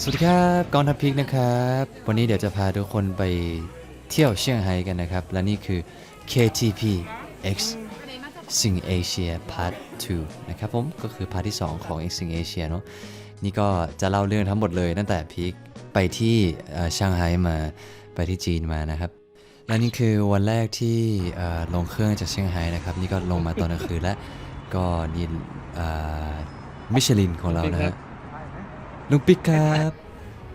สวัสดีครับกองทัพพิกนะครับ วันนี้เดี๋ยวจะพาทุกคนไปเที่ยวเซี่ยงไฮ้กันนะครับ และนี่คือ KTP X Sing Asia Part 2 นะครับผมก็คือพาร์ทที่ 2 ของ X Sing Asia เนอะนี่ก็จะเล่าเรื่องทั้งหมดเลยตั้งแต่พิกไปที่เอ่อช่างไฮ้มาไปที่จีนมานะครับและนี่คือวันแรกที่ลงเครื่องจากเซี่ยงไฮ้นะครับ นี่ก็ลงมาตอนกลางคืนแล้วก็นี่ มิชลินของเรานะฮะลุงปิ๊กครับ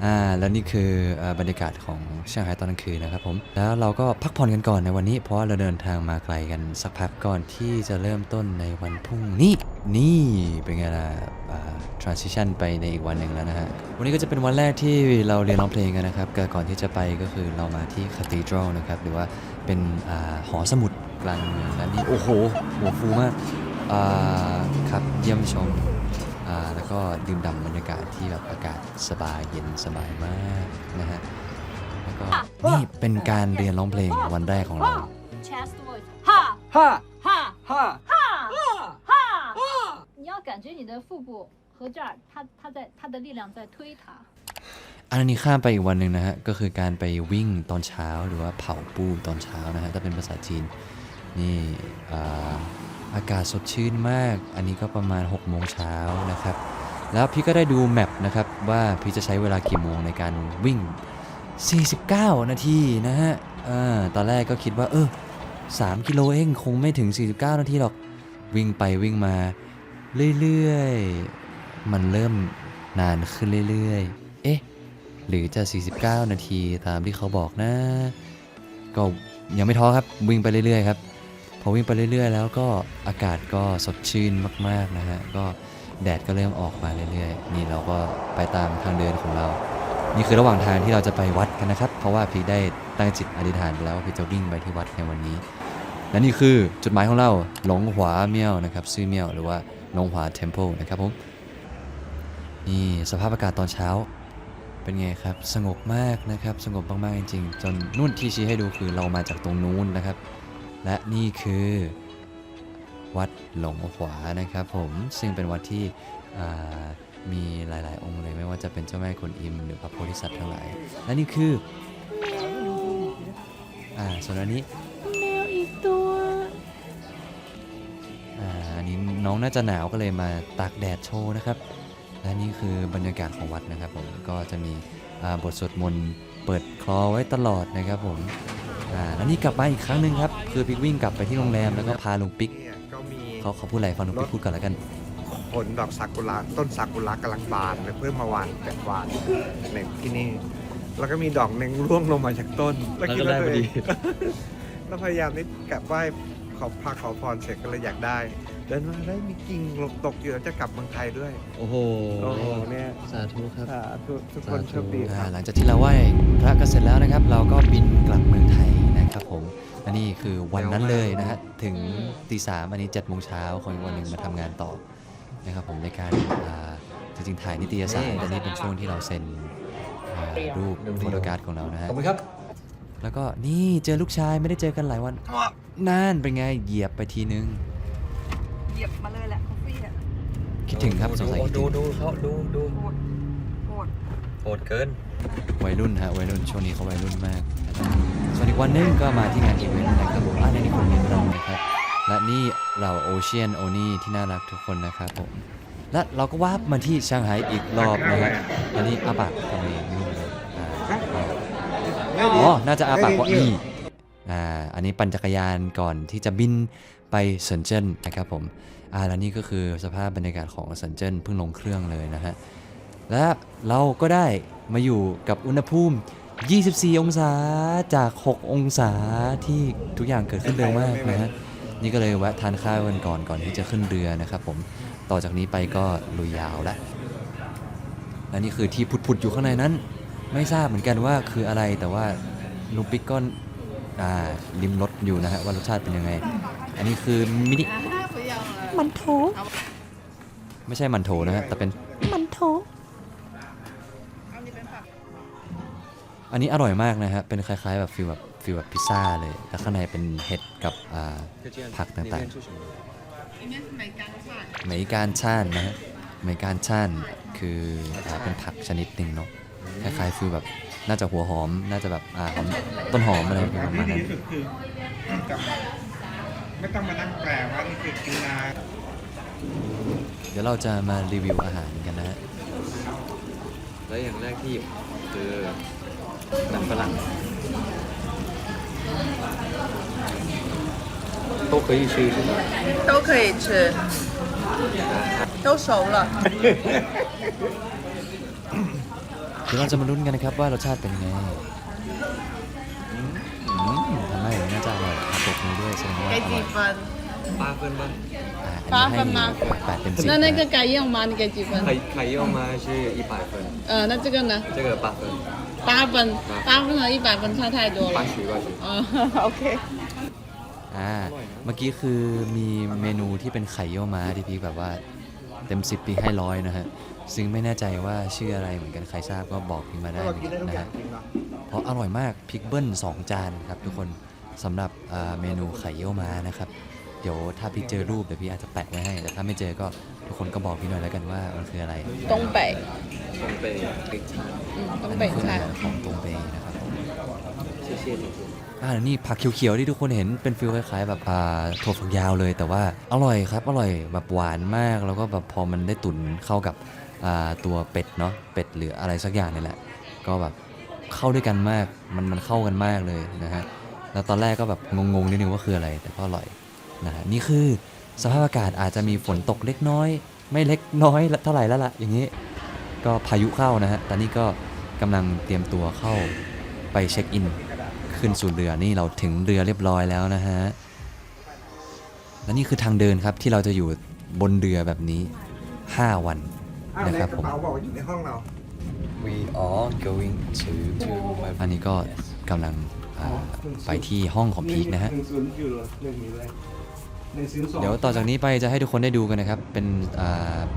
อ่าแล้วนี่คือเอ่อบรรยากาศของเชียงไฮ้ตอนกลางคืนนะครับผมแล้วเราก็พักผ่อนกันก่อนในวันนี้ เพราะว่าเราเดินทางมาไกลกันสักพักก่อนที่จะเริ่มต้นในวันพรุ่งนี้นี่เป็นไงล่ะอ่า transition ไปในอีกวันหนึ่งแล้วนะฮะวันนี้ก็จะเป็นวันแรกที่เราเรียนร้องเพลงกันนะครับก็ก่อนที่จะไปก็คือเรามาที่ cathedral นะครับหรือว่าเป็นอ่าหอสมุดกลางเมืองและนี่โอ้โหหัวฟูมากอ่าครับเยี่ยมชมอ่า แล้วก็ดื่มด่ำบรรยากาศที่แบบอากาศสบายเย็นสบายมากนะฮะ แล้วก็นี่เป็นการเรียนร้องเพลงวันแรกของเรา chest voice，哈哈哈哈哈哈哈，你要感觉你的腹部和这儿，它它在它的力量在推它。 อันนี้ข้ามไปอีกวันหนึ่งนะฮะ ก็คือการไปวิ่งตอนเช้าหรือว่าเผาปูตอนเช้านะฮะ ถ้าเป็นภาษาจีน นี่อ่า อากาศสดชื่นมาก อันนี้ก็ประมาณ6โมงเช้านะครับ แล้วพี่ก็ได้ดูแมปนะครับว่าพี่จะใช้เวลากี่โมงในการวิ่ง 49 นาทีนะฮะตอนแรกก็คิดว่าเออ3กิโลเองคงไม่ถึง 49 นาทีหรอก วิ่งไปวิ่งมาเรื่อยๆ มันเริ่มนานขึ้นเรื่อยๆ เอ๊ะ หรือจะ 49 นาทีตามที่เขาบอกนะ ก็ยังไม่ท้อครับ วิ่งไปเรื่อยๆครับ พอวิ่งไปเรื่อย ๆ แล้วก็อากาศก็สดชื่นมากๆนะฮะก็แดดก็เริ่มออกมาเรื่อยๆ นี่เราก็ไปตามทางเดินของเรา นี่คือระหว่างทางที่เราจะไปวัดกันนะครับ เพราะว่าพี่ได้ตั้งจิตอธิษฐานไปแล้วว่าพี่จะวิ่งไปที่วัดในวันนี้ และนี่คือจุดหมายของเราหลงหวาเมี่ยวนะครับซื่อเมี่ยวหรือว่าหลงหวาเทมเพลนะครับผมนี่สภาพอากาศตอนเช้าเป็นไงครับ สงบมากนะครับ สงบมากๆจริงๆ จนนู่นที่ชี้ให้ดูคือเรามาจากตรงนู้นนะครับ และนี่คือ วัดหลงขวานะครับผมซึ่งเป็นวัดที่มีหลาย ๆ องค์เลยไม่ว่าจะเป็นเจ้าแม่กวนอิมหรือพระโพธิสัตว์ทั้งหลาย และนี่คืออ่าส่วนอันนี้แมวอีกตัวอ่าอันนี้น้องน่าจะหนาวก็เลยมาตากแดดโชว์นะครับ และนี่คือบรรยากาศของวัดนะครับผมก็จะมีบทสวดมนต์เปิดคลอไว้ตลอดนะครับผม อ่าแล้วนี่กลับมาอีกครั้งหนึ่งครับ คือพิกวิ่งกลับไปที่โรงแรมแล้วก็พาลุงปิ๊กเนี่ยก็มีเขาเขาพูดอะไรฟังลุงปิ๊กพูดก่อนแล้วกัน ผลดอกซากุระต้นซากุระกำลังบานเลยเพื่อมาวานแบบวานในที่นี่ แล้วก็มีดอกหนึ่งร่วงลงมาจากต้นแล้วคิดว่าตัวเอง แล้วพยายามนี่กลับไหว้ขอพาขอพรเสร็จก็เลยอยากได้ เดินมาได้มีกิ่งหลบตกอยู่แล้วจะกลับเมืองไทยด้วย โอ้โหโอ้โหเนี่ยสา ธุครับ สาธุทุกคนโชคดีคอ่ารับ หลังจากที่เราไหว้พระกันเสร็จแล้วนะครับ เราก็บินกลับเมืองไทยนะครับผมอันนี้คือวันนั้นเลยนะฮะถึงตีสามอันนี้7จ็ดโมงเช้าของอีกวันหนึ่งมาทำงานต่อนะครับผมในการอ่าจริงๆถ่ายนิตยสารแต่นี่เป็นช่วงที่เราเซ็นอ่ารูปโฟโตการ์ดของเรานะฮะขอบคุณครับ แล้วก็นี่เจอลูกชายไม่ได้เจอกันหลายวันนั่นเป็นไงเหยียบไปทีนึง เหยียบมาเลยแหละคอฟฟี่อะ คิดถึงครับสงสัยคิดดูถึงดูเขาดูดูโหดโหดโหดเกิน วัยรุ่นฮะวัยรุ่นช่วงนี้เขาวัยรุ่นมากนะครับส่วนอีกวันหนึงก็มาที่งานอีเวนต์นะครับผมอ่าในนี้คนเรียนเรานะครับ และนี่เราโอเชียนโอนี่ที่น่ารักทุกคนนะครับผม และเราก็วาบมาที่ช่างไฮ้อีกรอบนะฮะอันนี้อาบักทำไมไม่รู้เลยอ่าอ๋อ น่าจะอาบักว่าอีอ่า อันนี้ปั่นจักรยานก่อนที่จะบิน ไปเซินเจิ้นนะครับผมอ่าแล้วนี่ก็คือสภาพบรรยากาศของเซินเจิ้นเพิ่งลงเครื่องเลยนะฮะ และเราก็ได้มาอยู่กับอุณหภูมิ 24 องศาจาก 6 องศาที่ทุกอย่างเกิดขึ้นเร็วมากนะฮะ นี่ก็เลยแวะทานข้าวกันก่อนก่อนที่จะขึ้นเรือนะครับผม ต่อจากนี้ไปก็ลุยยาวแล้วและนี่คือที่ผุดๆอยู่ข้างในนั้น ไม่ทราบเหมือนกันว่าคืออะไรแต่ว่าลุงปิ๊กก็อ่าริมรสอยู่นะฮะว่ารสชาติเป็นยังไง อันนี้คือมินิมันโถไม่ใช่มันโถนะฮะแต่เป็นมันโถอันนี้อร่อยมากนะฮะเป็นคล้ายๆแบบฟิลแบบฟิลแบบพิซซ่าเลย แล้วข้างในเป็นเห็ดกับอ่าผักต่างๆเหมยการช่านนะฮะเมกานชันคืออาเป็นผักชนิดหนึ่งเนาะคล้ายๆฟิลแบบน่าจะหัวหอม น่าจะแบบอ่าหอมต้นหอมอะไรประมาณที่นั้ดีนที่สุดคือกับ ไม่ต้องมานั่งแปลว่านี่คือกีฬา เดี๋ยวเราจะมารีวิวอาหารกันนะฮะ แล้วอย่างแรกที่หยิบคือมันฝรั่ง都可以吃是吗？都可以吃，都熟了。 เดี๋ยวเราจะมาลุ้นกันนะครับว่ารสชาติเป็นยังไงอืมทำไมน่าจะอ ร่อยครับปรบมือด้วยแสดงว่าอร่อย 分？八分吧。 อ่า 八 อัน 分 นี้ 吗 ให้แปดเต็มสิบ 那那个นะ 改用吗？你给几分？凯凯柚吗？是一百分，呃，那这个呢？这个八分，八分，八分和一百分差太多了八。十八十。嗯，OK。 อ่าเมื่อกี้คือมีเมนูที่เป็นไข่เยี่ยวม้าที่พีคแบบว่าเต็มสิบพีคให้ร้อยนะฮะ ซึ่งไม่แน่ใจว่าชื่ออะไรเหมือนกันใครทราบก็บอกพีคมาได้ เรา เหมือน กินได้ กัน ทุก นะ อย่าง ฮะ จริงเหรอ เพราะอร่อยมากพริกเบิ้ล2 จานครับทุกคน สำหรับเมนูไข่เยี่ยวม้านะครับ เดี๋ยวถ้าพี่เจอรูปเดี๋ยวพี่อาจจะแปะไว้ให้ แต่ถ้าไม่เจอก็ทุกคนก็บอกพี่หน่อยแล้วกันว่ามันคืออะไรตรงเปยตรงเปยอืมตรงเปยค่ะของตรงเปยนะครับอ่านี่ผักเขียวๆที่ทุกคนเห็นเป็นฟิลคล้ายๆแบบถั่วฝักยาวเลย แต่ว่าอร่อยครับอร่อยแบบหวานมากแล้วก็แบบพอมันได้ตุ๋นเข้ากับตัวเป็ดเนาะเป็ดหรืออะไรสักอย่างนี่แหละ ก็แบบเข้าด้วยกันมากมันมันเข้ากันมากเลยนะฮะ แล้วตอนแรกก็แบบงงๆนิดนึงว่าคืออะไร แต่ก็อร่อยนะฮะนี่คือสภาพอากาศอาจจะมีฝนตกเล็กน้อย ไม่เล็กน้อยเท่าไหร่แล้วล่ะอย่างนี้ก็พายุเข้านะฮะตอนนี้ก็กำลังเตรียมตัวเข้าไปเช็คอิน ขึ้นสู่เรือนี่เราถึงเรือเรียบร้อยแล้วนะฮะและนี่คือทางเดินครับที่เราจะอยู่บนเรือแบบนี้ 5 วันอ้าวนะในครับกผระมเป๋าบอกว่าอยู่ในห้องเรา We are going to to อันนี้ก็กำลังอ่า ไปที่ห้องของพีคนะฮะเดี๋ยวต่อจากนี้ไปจะให้ทุกคนได้ดูกันนะครับ เป็น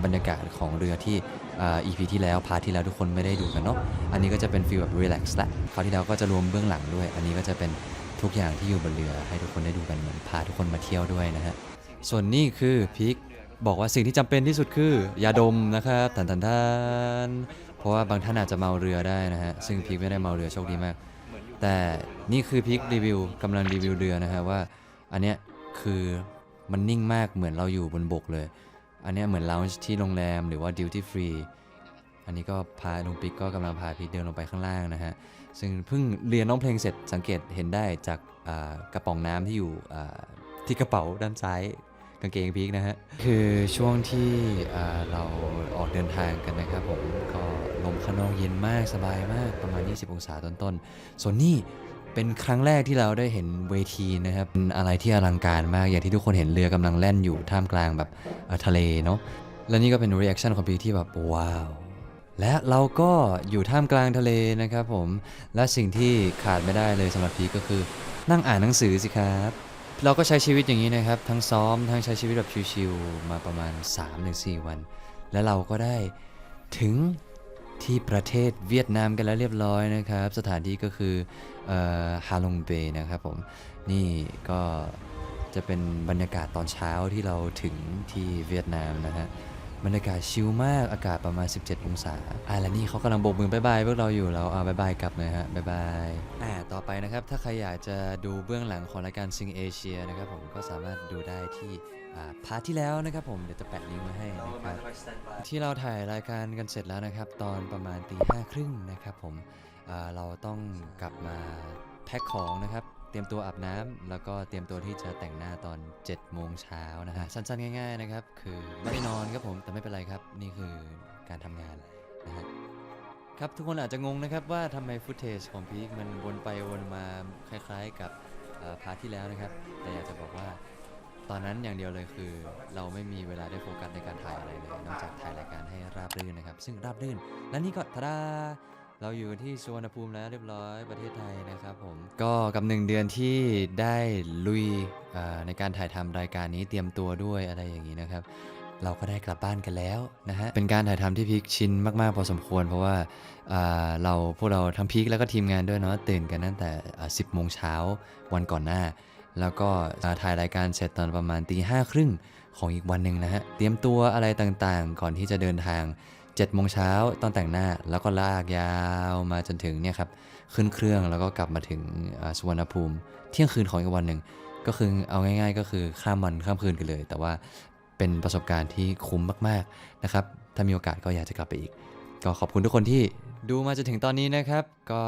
บรรยากาศของเรือที่อ่า EP ที่แล้วพาร์ทที่แล้วทุกคนไม่ได้ดูกันเนาะอันนี้ก็จะเป็นฟีลแบบรีแลกซ์ละคราวที่แล้วก็จะรวมเบื้องหลังด้วย อันนี้ก็จะเป็นทุกอย่างที่อยู่บนเรือให้ทุกคนได้ดูกันเหมือนพาทุกคนมาเที่ยวด้วยนะฮะส่วนนี้คือพีคบอกว่าสิ่งที่จำเป็นที่สุดคือยาดมนะครับทันทันทันเพราะว่าบางท่านอาจจะเมาเรือได้นะฮะซึ่งพีคไม่ได้เมาเรือโชคดีมาก แต่นี่คือพีครีวิวกำลังรีวิวเรือนะฮะว่า อันเนี้ยคือมันนิ่งมากเหมือนเราอยู่บนบกเลย อันเนี้ยเหมือน lounge ที่โรงแรมหรือว่า duty free อันนี้ก็พาลุงปิ๊กก็กำลังพาพีคเดินลงไปข้างล่างนะฮะ ซึ่งเพิ่งเรียนร้องเพลงเสร็จสังเกตเห็นได้จากกระป๋องน้ำที่อยู่ที่กระเป๋าด้านซ้ายางเกงพีคนะฮะ คือช่วงที่เราออกเดินทางกันนะครับผม ก็ลมข้างนอกเย็นมากสบายมากประมาณ 20 องศาต้นๆ ส่วนนี้เป็นครั้งแรกที่เราได้เห็นเวทีนะครับเป็นอะไรที่อลังการมาก อย่างที่ทุกคนเห็นเรือกำลังแล่นอยู่ท่ามกลางแบบทะเลเนาะ และนี่ก็เป็นรีแอคชั่นของพีที่แบบว้าวและเราก็อยู่ท่ามกลางทะเลนะครับผม และสิ่งที่ขาดไม่ได้เลยสำหรับพีก็คือนั่งอ่านหนังสือสิครับ เราก็ใช้ชีวิตอย่างนี้นะครับ ทั้งซ้อมทั้งใช้ชีวิตแบบชิวๆมาประมาณ 3-4 วัน และเราก็ได้ถึงที่ประเทศเวียดนามกันแล้วเรียบร้อยนะครับ สถานที่ก็คือฮาลงเบย์นะครับผม นี่ก็จะเป็นบรรยากาศตอนเช้าที่เราถึงที่เวียดนามนะฮะ บรรยากาศชิลมากอากาศประมาณ 17 องศาอ่าแล้วนี่เขากำลังโบกมือบายบายพวกเราอยู่เราเอาบายบายกลับหน่อยฮะบายบายอ่าต่อไปนะครับ ถ้าใครอยากจะดูเบื้องหลังของรายการซิงเอเชียนะครับผมก็สามารถดูได้ที่อ่าพาร์ทที่แล้วนะครับผมเดี๋ยวจะแปะลิงก์ไว้ให้นะครับที่เราถ่ายรายการกันเสร็จแล้วนะครับ ตอนประมาณตีห้าครึ่งนะครับผมเราต้องกลับมาแพ็คของนะครับ รียมตัวอาบน้ำแล้วก็เตรียมตัวที่จะแต่งหน้าตอน7โมงเช้านะฮะสั้นๆง่าย ๆนะครับ คือไม่ได้นอนครับผมแต่ไม่เป็นไรครับ นี่คือการทำงานนะฮะครับทุกคนอาจจะงงนะครับว่าทำไมฟุตเทจของพีคมันวนไปวนมาคล้าย ๆ กับพาร์ทที่แล้วนะครับ แต่อยากจะบอกว่าตอนนั้นอย่างเดียวเลยคือ เราไม่มีเวลาได้โฟกัสในการถ่ายอะไรเลย นอกจากถ่ายรายการให้ราบรื่นนะครับ ซึ่งราบรื่น และนี่ก็ทาดา เราอยู่ที่สุวรรณภูมิแล้วเรียบร้อยประเทศไทยนะครับผมก็กับหนึ่งเดือนที่ได้ลุยในการถ่ายทำรายการนี้เตรียมตัวด้วยอะไรอย่างนี้นะครับ เราก็ได้กลับบ้านกันแล้วนะฮะเป็นการถ่ายทำที่พีคชินมากๆพอสมควร เพราะว่าเราพวกเราทั้งพีคแล้วก็ทีมงานด้วยเนาะตื่นกันตั้งแต่ 10โมงเช้าวันก่อนหน้า แล้วก็ถ่ายรายการเสร็จตอนประมาณตีห้าครึ่งของอีกวันหนึ่งนะฮะเตรียมตัวอะไรต่างๆ ก่อนที่จะเดินทาง 7โมงเช้าตอนแต่งหน้าแล้วก็ลากยาวมาจนถึงเนี่ยครับขึ้นเครื่องแล้วก็กลับมาถึงสุวรรณภูมิ เที่ยงคืนของอีกวันหนึ่งก็คือเอาง่าย ๆ ก็คือข้ามวันข้ามคืนกันเลย แต่ว่าเป็นประสบการณ์ที่คุ้มมากๆนะครับถ้ามีโอกาสก็อยากจะกลับไปอีก ก็ขอบคุณทุกคนที่ดูมาจนถึงตอนนี้นะครับ ก็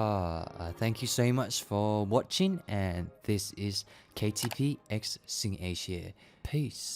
อ่า thank you so much for watching and this is KTP X Sing Asia peace